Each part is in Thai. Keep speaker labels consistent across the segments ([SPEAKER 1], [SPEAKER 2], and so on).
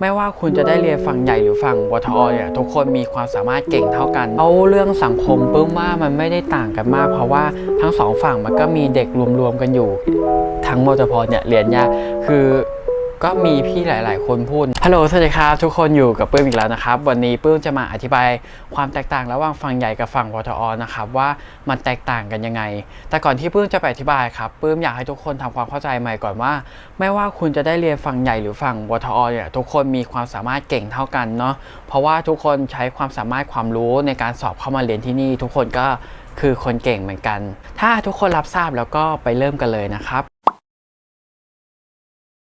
[SPEAKER 1] ไม่ว่าคุณจะได้เรียนฝั่งใหญ่หรือฝั่งวทอเนี่ยทุกคนมีความสามารถเก่งเท่ากันเอาเรื่องสังคมปื้มว่ามันไม่ได้ต่างกันมาก เพราะว่าทั้งสองฝั่งมันก็มีเด็กรวมๆกันอยู่ ทั้งมจพเนี่ยเรียนยากคือ ก็มีพี่หลาย ๆ คนพูดฮัลโหลสวัสดีครับทุกคนอยู่กับปื้มอีกแล้วนะครับ วันนี้ปื้มจะมาอธิบายความแตกต่างระหว่างฝั่งใหญ่กับฝั่งวทอนะครับว่ามันแตกต่างกันยังไง แต่ก่อนที่ปื้มจะไปอธิบายครับปื้มอยากให้ทุกคนทำความเข้าใจใหม่ก่อนว่า ไม่ว่าคุณจะได้เรียนฝั่งใหญ่หรือฝั่งวทอเนี่ยทุกคนมีความสามารถเก่งเท่ากันเนาะเพราะว่าทุกคนใช้ความสามารถความรู้ในการสอบเข้ามาเรียนที่นี่ ทุกคนก็คือคนเก่งเหมือนกัน ถ้าทุกคนรับทราบแล้วก็ไปเริ่มกันเลยนะครับ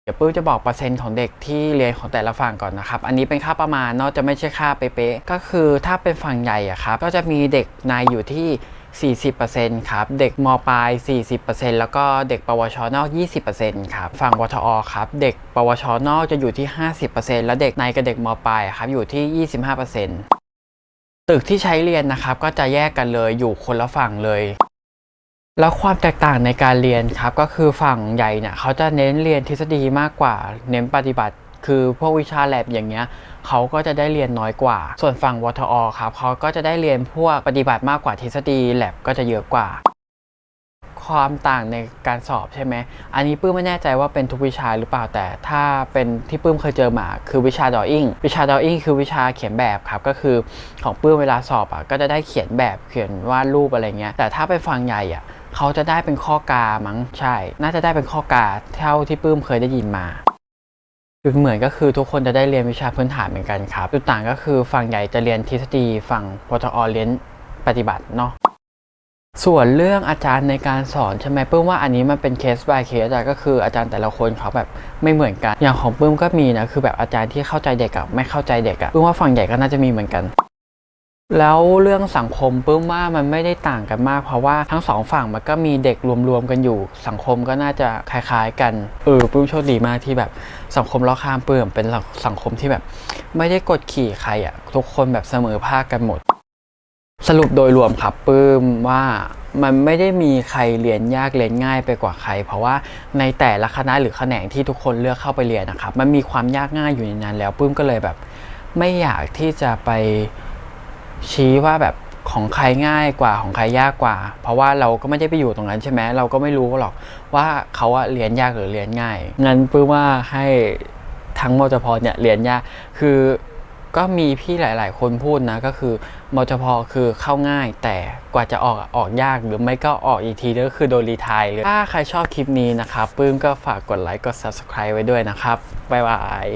[SPEAKER 1] เดี๋ยวปื้มจะบอกเปอร์เซ็นต์ของเด็กที่เรียนของแต่ละฝั่งก่อนนะครับ อันนี้เป็นค่าประมาณเนาะจะไม่ใช่ค่าเป๊ะๆก็คือถ้าเป็นฝั่งใหญ่อะครับ ก็จะมีเด็กในอยู่ที่ 40%ครับ เด็กมปลาย 40%แล้วก็เด็กปวชนอก 20%ครับ ฝั่งวทอครับ เด็กปวชนอกจะอยู่ที่ 50%แล้วเด็กในกับเด็กมปลายครับอยู่ที่ 25%ตึกที่ใช้เรียนนะครับก็จะแยกกันเลยอยู่คนละฝั่งเลย แล้วความแตกต่างในการเรียนครับก็คือฝั่งใหญ่เนี่ยเขาจะเน้นเรียนทฤษฎีมากกว่า เน้นปฏิบัติ คือพวกวิชาแลบอย่างเงี้ยเขาก็จะได้เรียนน้อยกว่า ส่วนฝั่งวทอครับเขาก็จะได้เรียนพวกปฏิบัติมากกว่าทฤษฎีแลบก็จะเยอะกว่า ความต่างในการสอบใช่ไหมอันนี้ปื้มไม่แน่ใจว่าเป็นทุกวิชาหรือเปล่าแต่ถ้าเป็นที่ปื้มเคยเจอมาคือวิชาดออิ่งวิชาดออิ่งคือวิชาเขียนแบบครับก็คือของปื้มเวลาสอบอะก็จะได้เขียนแบบเขียนวาดรูปอะไรเงี้ยแต่ถ้าไปฟังใหญ่อะ เขาจะได้เป็นข้อกามั้งใช่ น่าจะได้เป็นข้อกาเท่าที่ปื้มเคยได้ยินมาคือเหมือนก็คือทุกคนจะได้เรียนวิชาพื้นฐานเหมือนกันครับจุดต่างก็คือฝั่งใหญ่จะเรียนทฤษฎีฝั่งวทอเรียนปฏิบัติเนาะส่วนเรื่องอาจารย์ในการสอนใช่ไหมปื้มว่าอันนี้มันเป็นเคส by เคสอะก็คืออาจารย์แต่ละคนเขาแบบไม่เหมือนกัน อย่างของปื้มก็มีนะคือแบบอาจารย์ที่เข้าใจเด็กกับไม่เข้าใจเด็กอะปื้มว่าฝั่งใหญ่ก็น่าจะมีเหมือนกัน แล้วเรื่องสังคมปื้มว่ามันไม่ได้ต่างกันมาก เพราะว่าทั้งสองฝั่งมันก็มีเด็กรวมๆกันอยู่ สังคมก็น่าจะคล้ายๆ กันเออปื้มโชคดีมากที่แบบสังคมรอข้างปื้มเป็นสังคมที่แบบ ไม่ได้กดขี่ใครอะทุกคนแบบเสมอภาคกันหมด สรุปโดยรวมครับปื้มว่ามันไม่ได้มีใครเรียนยากเรียนง่ายไปกว่าใคร เพราะว่าในแต่ละคณะหรือแขนงที่ทุกคนเลือกเข้าไปเรียนนะครับมันมีความยากง่ายอยู่ในนั้นแล้วปื้มก็เลยแบบ ไม่อยากที่จะไป ชี้ว่าแบบของใครง่ายกว่าของใครยากกว่า เพราะว่าเราก็ไม่ได้ไปอยู่ตรงนั้นใช่ไหมเราก็ไม่รู้หรอกว่าเขาอะเรียนยากหรือเรียนง่าย งั้นปื้มว่าให้ทั้งมจพเนี่ยเรียนยาก คือก็มีพี่หลาย ๆ คนพูดนะก็คือมจพคือเข้าง่าย แต่กว่าจะออกออกยากหรือไม่ก็ออกอีกทีก็คือโดนรีทายเลยถ้าใครชอบคลิปนี้นะครับปื้มก็ฝากกดไลค์กด subscribe ไว้ด้วยนะครับบ๊ายบาย